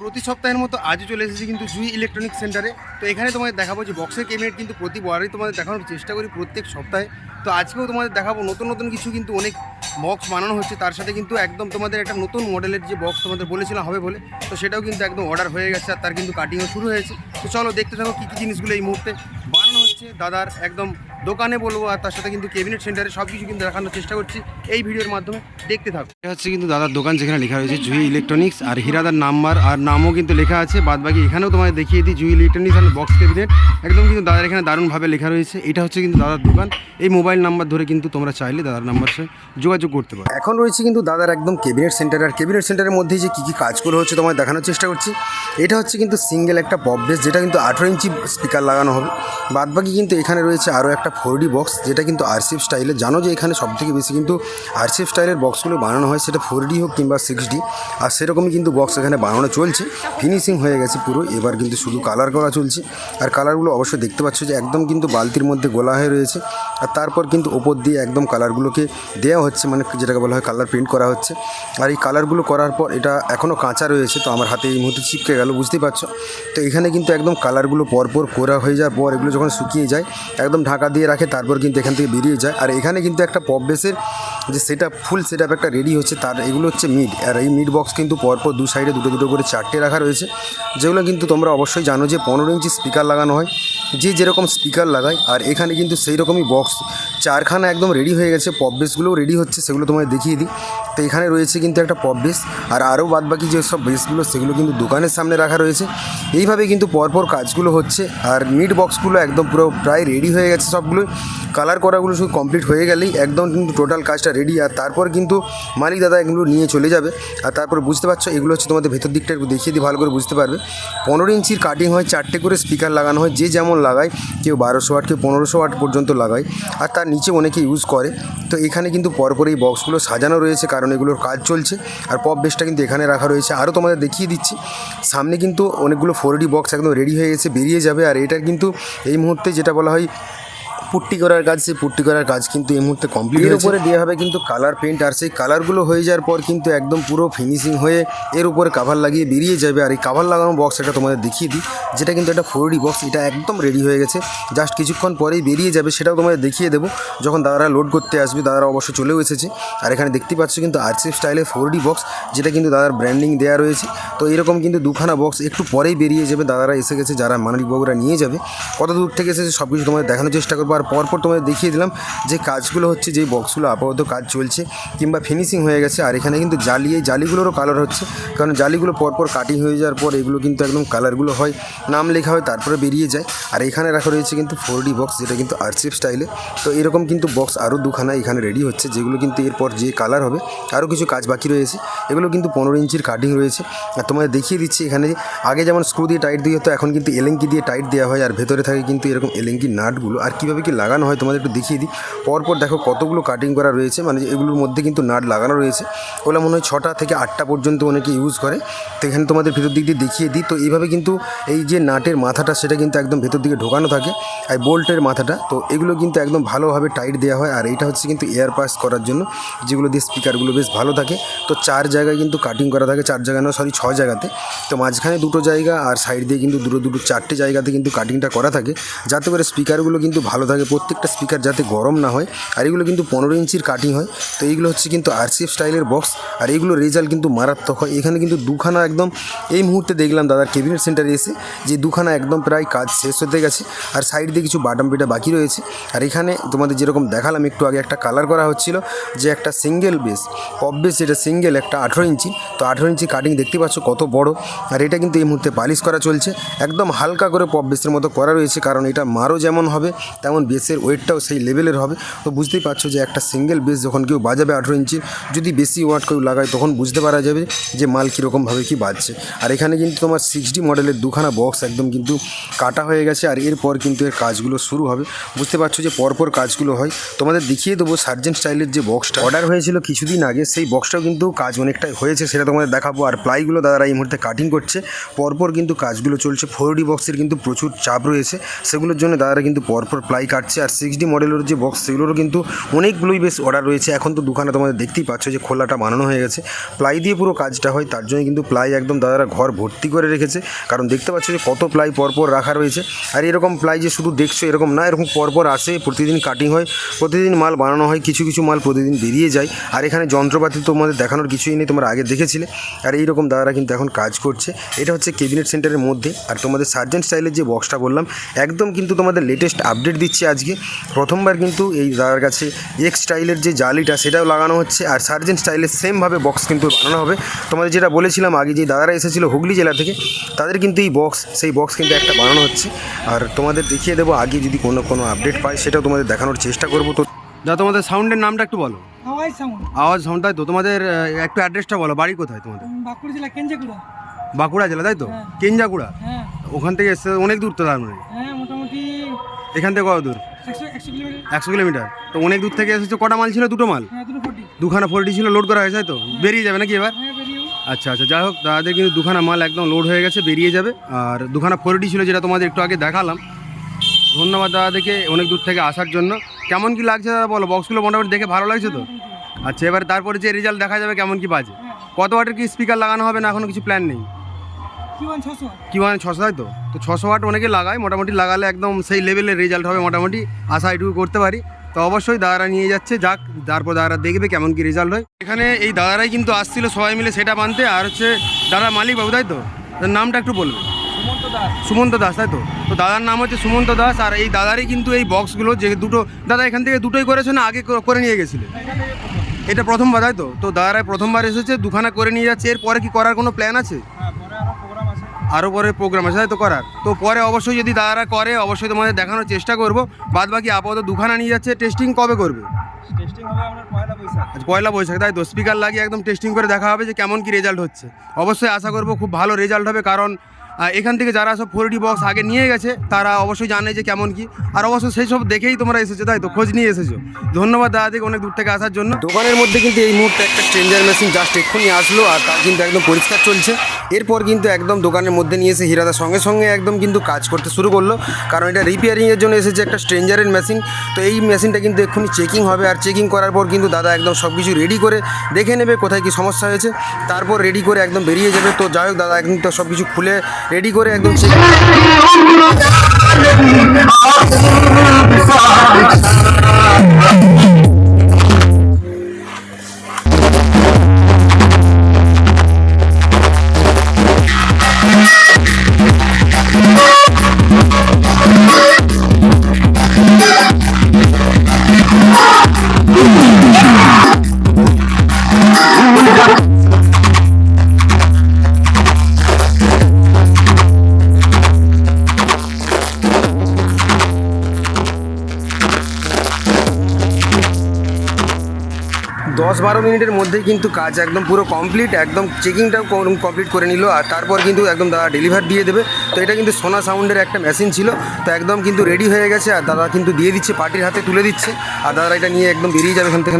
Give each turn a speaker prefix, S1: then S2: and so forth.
S1: প্রতি সপ্তাহের মতো আজও চলে এসেছি কিন্তু জুই ইলেকট্রনিক সেন্টারে তো এখানে তোমাদের দেখাবো যে বক্সের ক্যাবিনেট কিন্তু প্রতিবারই তোমাদের দেখানোর চেষ্টা করি প্রত্যেক সপ্তাহে। তো আজকেও তোমাদের দেখাবো নতুন নতুন কিছু কিন্তু অনেক বক্স বানানো হচ্ছে। তার সাথে কিন্তু একদম তোমাদের একটা নতুন মডেলের যে বক্স তোমাদের বলেছিলাম হবে বলে, তো সেটাও কিন্তু একদম অর্ডার হয়ে গেছে আর তার কিন্তু কাটিংও শুরু হয়েছে। তো চলো দেখতে থাকো কী কী জিনিসগুলো এই মুহূর্তে বানানো হচ্ছে। দাদার একদম দোকানে বলব আর তার সাথে কিন্তু ক্যাবিনেট সেন্টারে সব কিছু কিন্তু দেখানোর চেষ্টা করছি। এই ভিডিওর মাধ্যমে দেখতে থাকো এটা হচ্ছে কিন্তু দাদার দোকান যেখানে লেখা রয়েছে জুই ইলেকট্রনিক্স আর হিরাদার নাম্বার আর নামও কিন্তু লেখা আছে। বাদ বাকি এখানেও তোমাদের দেখিয়ে দিই জুই ইলেকট্রনিক্স আর বক্স ক্যাবিনেট একদম কিন্তু দাদার এখানে দারুণভাবে লেখা রয়েছে। এটা হচ্ছে কিন্তু দাদার দোকান। এই মোবাইল নাম্বার ধরে কিন্তু তোমরা চাইলে দাদার নাম্বার সাথে যোগাযোগ করতে পারো। এখন রয়েছে কিন্তু দাদার একদম ক্যাবিনেট সেন্টার আর ক্যাবিনেট সেন্টারের মধ্যে যে কী কী কাজগুলো হচ্ছে তোমায় দেখানোর চেষ্টা করছি। এটা হচ্ছে কিন্তু সিঙ্গেল একটা পপ বেস যেটা কিন্তু আঠেরো ইঞ্চি স্পিকার লাগানো হবে। বাদ বাকি কিন্তু এখানে রয়েছে আরও একটা ফোর ডি বক্স যেটা কিন্তু আরসিএফ স্টাইলে জানো যে এখানে সবথেকে বেশি কিন্তু আরসিএফ স্টাইলের বক্সগুলো বানানো হয়, সেটা ফোর ডি হোক কিংবা সিক্স ডি আর সেরকমই কিন্তু বক্স এখানে বানানো চলছে। ফিনিশিং হয়ে গেছে পুরো, এবার কিন্তু শুধু কালার করা চলছে। আর কালারগুলো অবশ্যই দেখতে পাচ্ছ যে একদম কিন্তু বালতির মধ্যে গোলা হয়ে রয়েছে। আর তারপর কিন্তু ওপর দিয়ে একদম কালারগুলোকে দেওয়া হচ্ছে মানে যেটাকে বলা হয় কালার প্রিন্ট করা হচ্ছে। আর এই কালারগুলো করার পর এটা এখনও কাঁচা রয়েছে, তো আমার হাতে এই মুহূর্তে চিপকে গেল বুঝতেই পারছ? তো এখানে কিন্তু একদম কালারগুলো পরপর করা হয়ে যাওয়ার পর এগুলো যখন শুকিয়ে যায়, একদম ঢাকা দিয়ে রাখে তারপর কিন্তু এখান থেকে বেরিয়ে যায়। আর এখানে কিন্তু একটা পপ বেসের যে সেট ফুল সেট আপ একটা রেডি হচ্ছে, তার এগুলো হচ্ছে মিড আর এই মিড বক্স কিন্তু পরপর দু সাইডে দুটো দুটো করে চারটে রাখা রয়েছে। যেগুলো কিন্তু তোমরা অবশ্যই জানো যে পনেরো ইঞ্চি স্পিকার লাগানো হয়। যে যেরকম স্পিকার লাগায়, আর এখানে কিন্তু সেই রকমই বক্স চারখানা একদম রেডি হয়ে গেছে, পপ বেসগুলোও রেডি হচ্ছে, সেগুলো তোমায় দেখিয়ে দিই। তো এখানে রয়েছে কিন্তু একটা পপ বেস আর আরও বাদবাকি যেসব বেসগুলো সেগুলো কিন্তু দোকানের সামনে রাখা রয়েছে। এইভাবে কিন্তু পরপর কাজগুলো হচ্ছে, আর মিড বক্সগুলো একদম পুরো প্রায় রেডি হয়ে গেছে সবগুলো কালার করাগুলো শুধু কমপ্লিট হয়ে গেলেই একদম কিন্তু টোটাল কাজটা রেডি আর তারপর কিন্তু মালিক দাদা এগুলো নিয়ে চলে যাবে। আর তারপর বুঝতে পারছ, এগুলো হচ্ছে তোমাদের ভেতর দিকটা একটু দেখিয়ে দিই, ভালো করে বুঝতে পারবে। পনেরো ইঞ্চির কাটিং হয়, চারটে করে স্পিকার লাগানো হয়, যে যেমন লাগায়, কেউ বারোশো ওয়াট কেউ পনেরোশো ওয়াট পর্যন্ত লাগায়, আর তার নিচে অনেকে ইউজ করে। তো এখানে কিন্তু পরপর এই বক্সগুলো সাজানো রয়েছে, কারণ এগুলোর কাজ চলছে, আর পপ বেসটা কিন্তু এখানে রাখা রয়েছে। আরও তোমাদের দেখিয়ে দিচ্ছি, সামনে কিন্তু অনেকগুলো ফোর বক্স একদম রেডি হয়ে গেছে, বেরিয়ে যাবে। আর এটা কিন্তু এই মুহূর্তে যেটা বলা হয় পুট্টি করার কাজ সেই পুট্টি করার কাজ কিন্তু এই মুহূর্তে কমপ্লিট এর উপরে দেওয়া হবে কিন্তু কালার পেন্ট আর সেই কালারগুলো হয়ে যাওয়ার পর কিন্তু একদম পুরো ফিনিশিং হয়ে এর উপরে কাভার লাগিয়ে বেরিয়ে যাবে। আর এই কাভার লাগানো বক্স এটা তোমাদের দেখিয়ে দিই যেটা কিন্তু একটা ফোর ডি বক্স এটা একদম রেডি হয়ে গেছে। জাস্ট কিছুক্ষণ পরেই বেরিয়ে যাবে সেটাও তোমাদের দেখিয়ে দেবো। যখন দাদারা লোড করতে আসবে দাদারা অবশ্য চলেও এসেছে। আর এখানে দেখতে পাচ্ছ কিন্তু আরসিএফ স্টাইলের ফোর ডি বক্স যেটা কিন্তু দাদার ব্র্যান্ডিং দেওয়া রয়েছে। তো এরকম কিন্তু দুখানা বক্স একটু পরেই বেরিয়ে যাবে দাদারা এসে গেছে যারা মানিকবাবুরা নিয়ে যাবে। কত দূর থেকে এসেছে সব কিছু তোমাদের দেখানোর চেষ্টা করব। আর পরপর তোমাদের দেখিয়ে দিলাম যে কাজগুলো হচ্ছে, যে বক্সগুলো আপাতত কাজ চলছে কিংবা ফিনিশিং হয়ে গেছে। আর এখানে কিন্তু জালি, এই জালিগুলোরও কালার হচ্ছে। কারণ জালিগুলো পরপর কাটিং হয়ে যাওয়ার পর এগুলো কিন্তু একদম কালারগুলো হয়, নাম লেখা হয়, তারপরে বেরিয়ে যায়। আর এখানে রাখা রয়েছে কিন্তু ফোর ডি বক্স যেটা কিন্তু আরসিএফ স্টাইলে তো এরকম কিন্তু বক্স আরও দুখানা এখানে রেডি হচ্ছে, যেগুলো কিন্তু এরপর যে কালার হবে, আরও কিছু কাজ বাকি রয়েছে। এগুলো কিন্তু পনেরো ইঞ্চির কাটিং রয়েছে। আর তোমাদের দেখিয়ে দিচ্ছি এখানে আগে যেমন স্ক্রু দিয়ে টাইট দিয়ে হতো, এখন কিন্তু এলেঙ্কি দিয়ে টাইট দেওয়া হয়। আর ভেতরে থাকে কিন্তু এরকম এলেঙ্কি নাটগুলো। আর কীভাবে কি লাগানো হয় তোমাদের একটু দেখিয়ে দিই। পরপর দেখো কতগুলো কাটিং করা রয়েছে মানে এগুলোর মধ্যে কিন্তু নাট লাগানো রয়েছে। ওগুলো মনে হয় ছটা থেকে আটটা পর্যন্ত অনেকে ইউজ করে। তো এখানে তোমাদের ভেতর দিক দিয়ে দেখিয়ে দিই। তো এইভাবে কিন্তু এই যে নাটের মাথাটা, সেটা কিন্তু একদম ভেতর দিকে ঢোকানো থাকে। আর বোল্টের মাথাটা, তো এগুলো কিন্তু একদম ভালোভাবে টাইট দেওয়া হয়। আর এইটা হচ্ছে কিন্তু এয়ার পাস করার জন্য, যেগুলো দিয়ে স্পিকারগুলো বেশ ভালো থাকে। তো চার জায়গায় কিন্তু কাটিং করা থাকে, চার জায়গায় না সরি ছ জায়গাতে। তো মাঝখানে দুটো জায়গা আর সাইড দিয়ে কিন্তু দুটো দুটো, চারটে জায়গাতে কিন্তু কাটিংটা করা থাকে। যাতে করে স্পিকারগুলো কিন্তু ভালো থাকে। প্রত্যেকটা স্পিকার যাতে গরম না হয়, আর এগুলো কিন্তু পনেরো ইঞ্চির কাটিং হয়। তো এইগুলো হচ্ছে কিন্তু আরসিএফ স্টাইলের বক্স আর এইগুলো রেজাল্ট কিন্তু মারাত্মক হয়। এখানে কিন্তু দুখানা একদম, এই মুহূর্তে দেখলাম দাদার কেবিনেট সেন্টারে এসে যে দুখানা একদম প্রায় কাজ শেষ হতে গেছে, আর সাইড দিয়ে কিছু বাটাম পিটা বাকি রয়েছে। আর এখানে তোমাদের যেরকম দেখালাম, একটু আগে একটা কালার করা হচ্ছিল, যে একটা সিঙ্গেল বেস পপ বেস যেটা সিঙ্গেল একটা আঠেরো ইঞ্চি। তো আঠেরো ইঞ্চি কাটিং দেখতে পাচ্ছ কত বড়, আর এটা কিন্তু এই মুহূর্তে পালিশ করা চলছে। একদম হালকা করে পপ বেসের মতো করা রয়েছে, কারণ এটা মারও যেমন হবে, তেমন বেসের ওয়েটটাও সেই লেভেলের হবে। তো বুঝতেই পারছ যে একটা সিঙ্গেল বেস যখন কেউ বাজাবে আঠেরো ইঞ্চি, যদি বেশি ওয়াট কেউ লাগায় তখন বুঝতে পারা যাবে যে মাল কীরকমভাবে কী বাজছে। আর এখানে কিন্তু তোমার সিক্স ডি মডেলের দুখানা বক্স একদম কিন্তু কাটা হয়ে গেছে আর এরপর কিন্তু এর কাজগুলো শুরু হবে। বুঝতে পারছ যে পরপর কাজগুলো হয়। তোমাদের দেখিয়ে দেবো সার্জেন্ট স্টাইলের যে বক্সটা অর্ডার হয়েছিল কিছুদিন আগে, সেই বক্সটাও কিন্তু কাজ অনেকটাই হয়েছে, সেটা তোমাদের দেখাবো। আর প্লাইগুলো দাদারা এই মুহূর্তে কাটিং করছে। পরপর কিন্তু কাজগুলো চলছে। ফোর বক্সের কিন্তু প্রচুর চাপ রয়েছে। সেগুলোর জন্য দাদারা কিন্তু পরপর প্লাই কাটছে আর সিক্স ডি মডেলের যে বক্স সেগুলোরও কিন্তু অনেকগুলোই বেশ অর্ডার রয়েছে। এখন তো দোকানে তোমাদের দেখতেই পাচ্ছ যে খোলাটা বানানো হয়ে গেছে। প্লাই দিয়ে পুরো কাজটা হয়, তার জন্য কিন্তু প্লাই একদম দাদারা ঘর ভর্তি করে রেখেছে। কারণ দেখতে পাচ্ছ যে কত প্লাই পরপর রাখা রয়েছে। আর এরকম প্লাই যে শুধু দেখছ এরকম না, এরকম পরপর আসে, প্রতিদিন কাটিং হয়, প্রতিদিন মাল বানানো হয়, কিছু কিছু মাল প্রতিদিন বেরিয়ে যায়। আর এখানে যন্ত্রপাতি তোমাদের দেখানোর কিছুই নেই, তোমরা আগে দেখেছিলে। আর এইরকম দাদারা কিন্তু এখন কাজ করছে। এটা হচ্ছে কেবিনেট সেন্টারের মধ্যে। আর তোমাদের সার্জেন্ট স্টাইলের যে বক্সটা বললাম, একদম কিন্তু তোমাদের লেটেস্ট আপডেট দিচ্ছে। আজকে। প্রথমবার কিন্তু এই দাদার কাছে এক্স স্টাইলের যে জালিটা সেটাও লাগানো হচ্ছে আর সার্জেন্ট স্টাইলের সেমভাবে বক্স কিন্তু বানানো হবে। তোমাদের যেটা বলেছিলাম আগে যে দাদারা এসেছিল হুগলি জেলা থেকে তাদের কিন্তু এই বক্স সেই বক্স কিন্তু একটা বানানো হচ্ছে। আর তোমাদের দেখিয়ে দেবো আগে যদি কোনো কোনো আপডেট পাই সেটাও তোমাদের দেখানোর চেষ্টা করব। তো যা তোমাদের সাউন্ডের নামটা একটু বলো।
S2: সাউন্ড
S1: আওয়াজ সাউন্ড তাই তো তোমাদের একটু অ্যাড্রেসটা বলো বাড়ি কোথায় তোমাদের?
S2: বাঁকুড়া জেলা কেঞ্জাকুড়া।
S1: বাঁকুড়া জেলা তাই তো?
S2: হ্যাঁ।
S1: কেঞ্জাকুড়া?
S2: হ্যাঁ।
S1: ওখান থেকে এসে অনেক দূর তো তার মানে
S2: হ্যাঁ মোটামুটি
S1: এখান থেকে কত দূর?
S2: একশো কিলোমিটার।
S1: তো অনেক দূর থেকে এসেছ কটা মাল ছিল? দুটো মাল
S2: হ্যাঁ
S1: দুখানা ফোরটি ছিল লোড করা হয়েছে তাই তো? বেরিয়ে যাবে নাকি এবার?
S2: হ্যাঁ
S1: আচ্ছা আচ্ছা যাই হোক তাদের কিন্তু দুখানা মাল একদম লোড হয়ে গেছে বেরিয়ে যাবে। আর দুখানা ফোরটি ছিল যেটা তোমাদের একটু আগে দেখালাম। ধন্যবাদ দাদাদেরকে অনেক দূর থেকে আসার জন্য। কেমন কি লাগছে দাদা বলো বক্সগুলো মোটামুটি দেখে ভালো লাগছে তো? আচ্ছা এবার তারপরে যে রেজাল্ট দেখা যাবে কেমন কি বাজে?
S2: হ্যাঁ।
S1: কত ওয়াটের কি স্পিকার লাগানো হবে না এখনও কিছু প্ল্যান নেই?
S2: কি ছশো
S1: মানে ছশো তাই তো? তো ছশো ওয়াট অনেকে লাগায় মোটামুটি লাগালে একদম সেই লেভেলের রেজাল্ট হবে মোটামুটি আশা এটুকু করতে পারি। তো অবশ্যই দাদারা নিয়ে যাচ্ছে যাক তারপর দাদারা দেখবে কেমন কি রেজাল্ট হয়। এখানে এই দাদারাই কিন্তু আসছিল সবাই মিলে সেটা বানতে আর হচ্ছে দাদা মালিক বাবু তাই তো? তার নামটা একটু বলবে।
S2: সুমন্ত দাস।
S1: দাস তাই তো? তো দাদার নাম হচ্ছে সুমন্ত দাস আর এই দাদারই কিন্তু এই বক্সগুলো যে দুটো দাদা এখান থেকে দুটোই করেছে না আগে করে নিয়ে গেছিলে? এটা প্রথমবার তাই তো? তো দাদারা প্রথমবার এসেছে দুখানা করে নিয়ে যাচ্ছে এরপরে কি করার কোনো প্ল্যান আছে? আরও পরে প্রোগ্রাম আছে তাই তো করার। তো পরে অবশ্যই যদি দাদারা করে অবশ্যই তোমাদের দেখানোর চেষ্টা করব। বাদ বাকি আপাতত দুখানা নিয়ে যাচ্ছে টেস্টিং কবে করবে?
S2: টেস্টিং পয়লা বৈশাখ।
S1: আজ পয়লা বৈশাখ তাই তো? স্পিকার লাগিয়ে একদম টেস্টিং করে দেখা হবে যে কেমন কি রেজাল্ট হচ্ছে। অবশ্যই আশা করব খুব ভালো রেজাল্ট হবে কারণ এখান থেকে যারা সব ফোর বক্স আগে নিয়ে গেছে তারা অবশ্যই জানে যে কেমন কি। আর অবশ্যই সেই সব দেখেই তোমরা এসেছ তাই তো? খোঁজ নিয়ে এসেছ। ধন্যবাদ দাদাদিকে অনেক দূর থেকে আসার জন্য। দোকানের মধ্যে কিন্তু এই মুহূর্তে একটা স্ট্রেঞ্জার মেশিন জাস্ট এক্ষুনি আসলো আর তার কিন্তু একদম পরিষ্কার চলছে। এরপর কিন্তু একদম দোকানের মধ্যে নিয়ে এসে হীরাদা সঙ্গে সঙ্গে একদম কিন্তু কাজ করতে শুরু করল। কারণ এটা রিপেয়ারিংয়ের জন্য এসেছে একটা স্ট্রেঞ্জারের মেশিন তো এই মেশিনটা কিন্তু এক্ষুনি চেকিং হবে আর চেকিং করার পর কিন্তু দাদা একদম সব কিছু রেডি করে দেখে নেবে কোথায় কি সমস্যা হয়েছে। তারপর রেডি করে একদম বেরিয়ে যাবে। তো যাই হোক, দাদা একদম তো সব কিছু খুলে রেডি করে একদম check- দশ বারো মিনিটের মধ্যেই কিন্তু কাজ একদম পুরো কমপ্লিট একদম চেকিংটাও কমপ্লিট করে নিল আর তারপর কিন্তু একদম দাদা ডেলিভার দিয়ে দেবে। তো এটা কিন্তু সোনা সাউন্ডের একটা মেশিন ছিল। তো একদম কিন্তু রেডি হয়ে গেছে আর দাদা কিন্তু দিয়ে দিচ্ছে পার্টির হাতে তুলে দিচ্ছে। আর দাদা এটা নিয়ে একদম বেরিয়ে যাবে এখান থেকে।